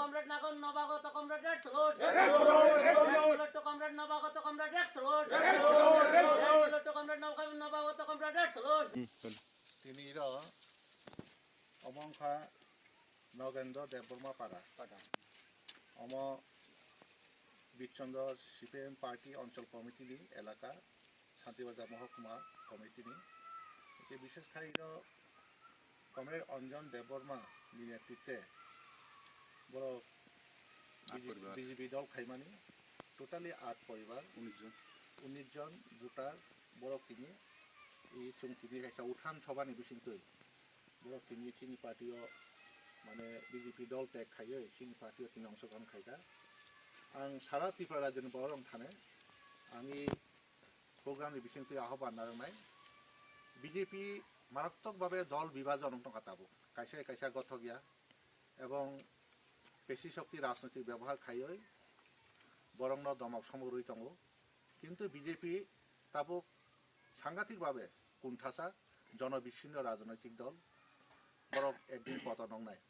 Comrade নাগর নবাগত comrade red salute red to comrade নবাগত comrade red salute red to comrade নবাগত comrade red salute তিনিৰ অমংখা নগেন্দ্ৰ দেৱবৰ্মা পাৰা অম বিকচন্দ্ৰ চি পি এম পাৰ্টি অঞ্চল কমিটিनि এলেকা শান্তিবাজাৰ মহকুমা কমিটিनि এতে বিশেষ খাই কমরেড অঞ্জন দেৱবৰ্মানি নেতৃত্বে বড় বিজেপি দল খাইমানি টোটালি আট পরিবার। উনিশজন উনিশজন ভোটার বড় কিনি এই চুমকি দিয়ে খাইছে। উঠান সবানি বিশিন্তই বড় কিনি চিনি পার্টিও মানে বিজেপি দল ত্যাগ খাইয় চিনি পার্টিও তিনি অংশগ্রহণ খাইকা आं সারা ত্রিপুরা राज्यनि বড় आं थानो आंनि प्रग्रामनि बिथिंखौ आह्वान नारोंनाय बि जे पि মারাত্মকভাবে দল বিভাজন কাটাবো কাইসে কাইসা গথ গিয়া। এবং পেশি শক্তি রাজনৈতিক ব্যবহার খাইই বরং দমক সমরই দङ কিন্তু বিজেপি তাবুক সাংঘাতিকভাবে কুণ্ঠাসা জনবিচ্ছিন্ন রাজনৈতিক দল। বরং একদিন পতন নাই।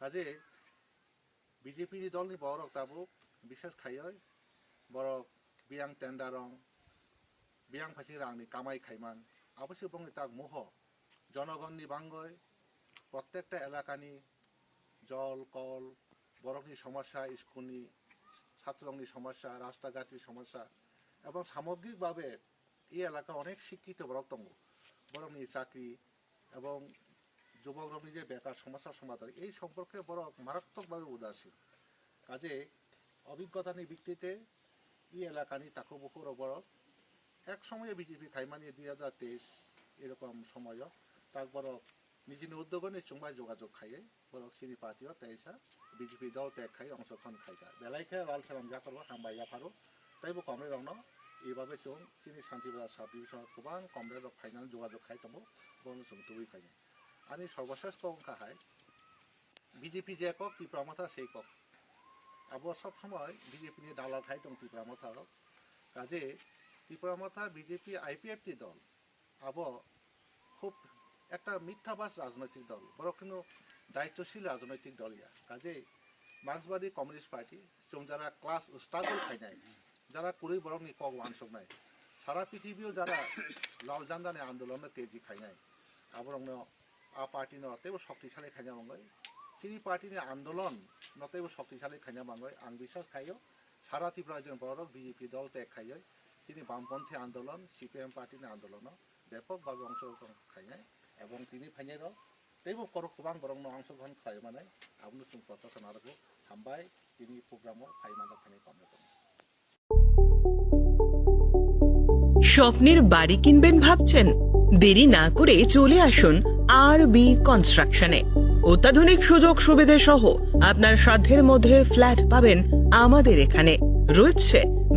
কাজে বিজেপি দলনি বরক তাবুক বিশেষ খাইই বরক বিয়াং টেন্ডারং বিয়াং ফাঁসি রাংনি কামাই খাইমান। অবশ্যই বংনি তাক মোহ জনগণনি বাঙ্গয়, প্রত্যেকটা এলাকানি জল, কল বরফনি সমস্যা স্কুলনি ছাত্রংনি সমস্যা রাস্তাঘাটনি সমস্যা এবং সামগ্রিকভাবে এই এলাকা অনেক শিক্ষিত বরক দङ বরফনি চাকরি এবং যুবকরনি যে বেকার সমস্যার সমাধান, এই সম্পর্কে বড় মারাত্মকভাবে উদাসীন। কাজে অভিজ্ঞতানি ভিত্তিতে এই এলাকানি তাকো বহুর বড় এক সময়ে বিজেপি খাইমানি দুই হাজার তেইশ এরকম সময় বড় নিজের উদ্যোগনে চুম্বাই যোগাযোগ খাইয়ে বড় সিনি পার্টিও তেইসা বিজেপি দল ত্যাগ খাই অংশগ্রহণ খাইগা। বেলাইখে লাল সালাম যা করব হামবাই জাফারো তাইবো কমরে রং এইভাবে চুং চিনি শান্তি বাজার সাব ডিভিশনত গোबां কমরে রক ফাইনাল যোগাযোগ খাই দङ বড় চুং তুই ফাইনে আনি সর্বশেষ কক কাহাই বিজেপি যে কক ত্রিপুরা মাথা সেই কক আবো সব সময় বিজেপি নিয়ে দালাল খাই দং ত্রিপুরা মাথা কাজে ত্রিপুরামাথা বিজেপি আইপিএফটি দল। আব খুব একটা মিথ্যাবাস রাজনৈতিক দল, বড় কিন্তু দায়িত্বশীল রাজনৈতিক দল ইয়া। কাজে মার্ক্সবাদী কমিউনিস্ট পার্টি যারা ক্লাস স্ট্রাগল খাই নাই, যারা কুড়ি বরং নি কক মানসক নাই, সারা পৃথিবীও যারা লাল জান্দানে আন্দোলনে তেজি খাই নাই, আবরং আ পার্টি নতেব শক্তিশালী খাইনা মঙ্গল সিনি পার্টি নে আন্দোলন নতেব শক্তিশালী খাইনা মাঙ্গই। আং বিশ্বাস খাইও, সারা ত্রিপুরা একজন বড় বিজেপি দল ত্যাগ খাইয় তিনি বামপন্থী আন্দোলন, সিপিএম পার্টি আন্দোলন ব্যাপকভাবে অংশগ্রহণ খাইয়ে এবং তিনি ফাইনের তেইবো করো গোবাং বরং অংশগ্রহণ খাই মানে আপনি চুন প্রত্যাশনারকো হামবাই তিনি প্রোগ্রাম ফাইমানা ফাইনে কমে কমে স্বপ্নের বাড়ি কিনবেন ভাবছেন? দেরি না করে চলে আসুন আর বি কনস্ট্রাকশনে। অত্যাধুনিক সুযোগ সুবিধে সহ আপনার সাধ্যের মধ্যে ফ্ল্যাট পাবেন আমাদের এখানে। রয়েছে